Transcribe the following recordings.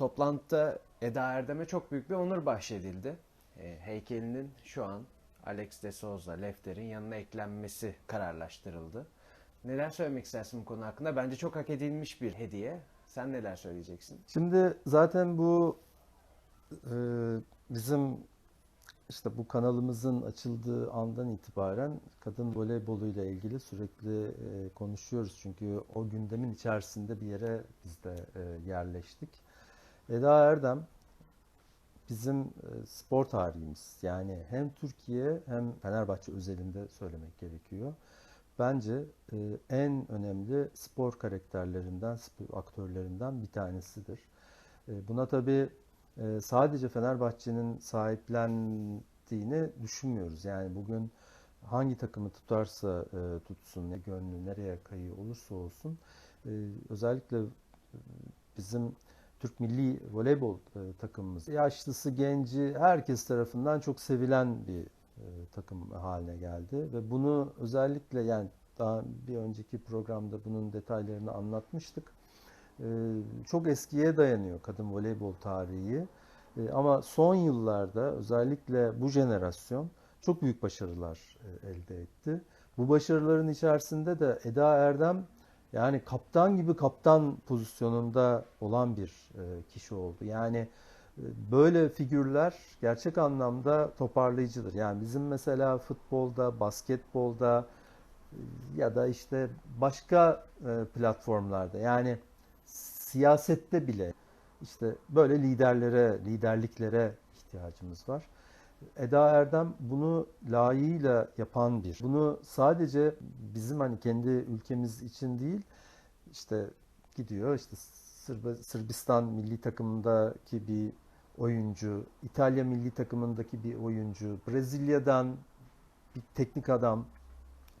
Toplantıda Eda Erdem'e çok büyük bir onur bahşedildi. E, heykelinin şu an Alex de Souza, Lefter'in yanına eklenmesi kararlaştırıldı. Neler söylemek istersin bu konu hakkında? Bence çok hak edilmiş bir hediye. Sen neler söyleyeceksin? Şimdi zaten bu e, bizim işte bu kanalımızın açıldığı andan itibaren kadın voleybolu ile ilgili sürekli e, konuşuyoruz. Çünkü o gündemin içerisinde bir yere biz de e, yerleştik. Eda Erdem bizim e, spor tarihimiz. Yani hem Türkiye hem Fenerbahçe özelinde söylemek gerekiyor. Bence e, en önemli spor karakterlerinden, spor aktörlerinden bir tanesidir. E, Buna tabii sadece Fenerbahçe'nin sahiplendiğini düşünmüyoruz. Yani bugün hangi takımı tutarsa tutsun, gönlü nereye kayıyor olursa olsun özellikle bizim Türk milli voleybol e, takımımız yaşlısı, genci herkes tarafından çok sevilen bir e, takım haline geldi ve bunu özellikle yani daha bir önceki programda bunun detaylarını anlatmıştık. E, Çok eskiye dayanıyor kadın voleybol tarihi. Ama son yıllarda özellikle bu jenerasyon çok büyük başarılar elde etti. Bu başarıların içerisinde de Eda Erdem yani kaptan gibi kaptan pozisyonunda olan bir e, kişi oldu. Yani e, böyle figürler gerçek anlamda toparlayıcıdır. Yani bizim mesela futbolda, basketbolda e, ya da işte başka platformlarda yani siyasette bile işte böyle liderlere, liderliklere ihtiyacımız var. Eda Erdem bunu layığıyla yapan bir. Bunu sadece bizim hani kendi ülkemiz için değil, işte gidiyor işte Sırb- Sırbistan milli takımındaki bir oyuncu, İtalya milli takımındaki bir oyuncu, Brezilya'dan bir teknik adam,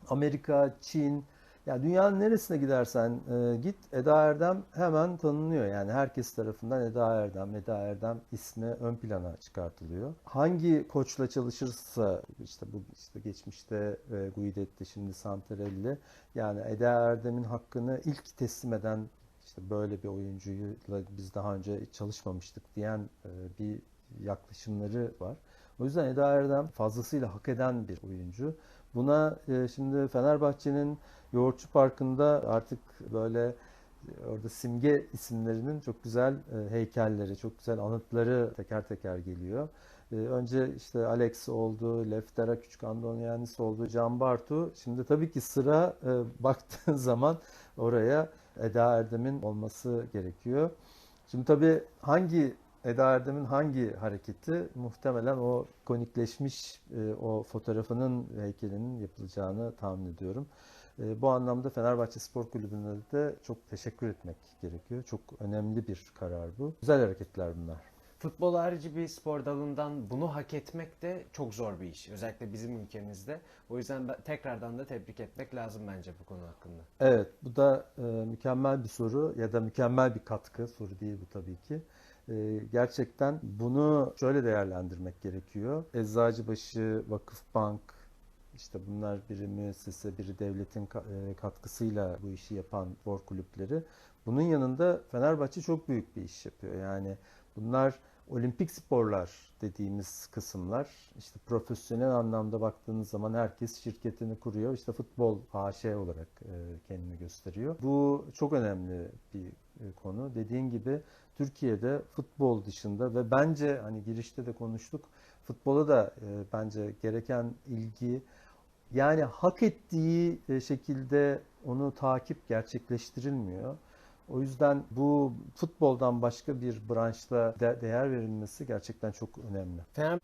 Amerika, Çin, ya dünyanın neresine gidersen e, git Eda Erdem hemen tanınıyor. Yani herkes tarafından Eda Erdem, Eda Erdem ismi ön plana çıkartılıyor. Hangi koçla çalışırsa işte bu işte geçmişte e, Guidetti şimdi Santarelli yani Eda Erdem'in hakkını ilk teslim eden işte böyle bir oyuncuyla biz daha önce çalışmamıştık diyen e, bir yaklaşımları var. O yüzden Eda Erdem fazlasıyla hak eden bir oyuncu. Buna e, şimdi Fenerbahçe'nin Yoğurtçu Parkı'nda artık böyle e, orada simge isimlerinin çok güzel e, heykelleri, çok güzel anıtları teker teker geliyor. Önce işte Alex oldu, Leftera Küçük Andonianis oldu, Can Bartu. Şimdi tabii ki sıra baktığın zaman oraya Eda Erdem'in olması gerekiyor. Şimdi tabii hangi Eda Erdem'in hangi hareketi muhtemelen o konikleşmiş e, o fotoğrafının heykelinin yapılacağını tahmin ediyorum. E, bu anlamda Fenerbahçe Spor Kulübü'ne de çok teşekkür etmek gerekiyor. Çok önemli bir karar bu. Güzel hareketler bunlar. Futbol harici bir spor dalından bunu hak etmek de çok zor bir iş. Özellikle bizim ülkemizde. O yüzden tekrardan da tebrik etmek lazım bence bu konu hakkında. Evet, bu da e, mükemmel bir soru ya da mükemmel bir katkı. Soru değil bu tabii ki. E, gerçekten bunu şöyle değerlendirmek gerekiyor. Eczacıbaşı, Vakıfbank, işte bunlar biri müessese, biri devletin e, katkısıyla bu işi yapan spor kulüpleri. Bunun yanında Fenerbahçe çok büyük bir iş yapıyor. Yani bunlar olimpik sporlar dediğimiz kısımlar. İşte profesyonel anlamda baktığınız zaman herkes şirketini kuruyor. İşte futbol AŞ olarak e, kendini gösteriyor. Bu çok önemli bir e, konu. Dediğin gibi Türkiye'de futbol dışında ve bence hani girişte de konuştuk. Futbola da e, bence gereken ilgi yani hak ettiği şekilde onu takip gerçekleştirilmiyor. O yüzden bu futboldan başka bir branşta de- değer verilmesi gerçekten çok önemli. Fener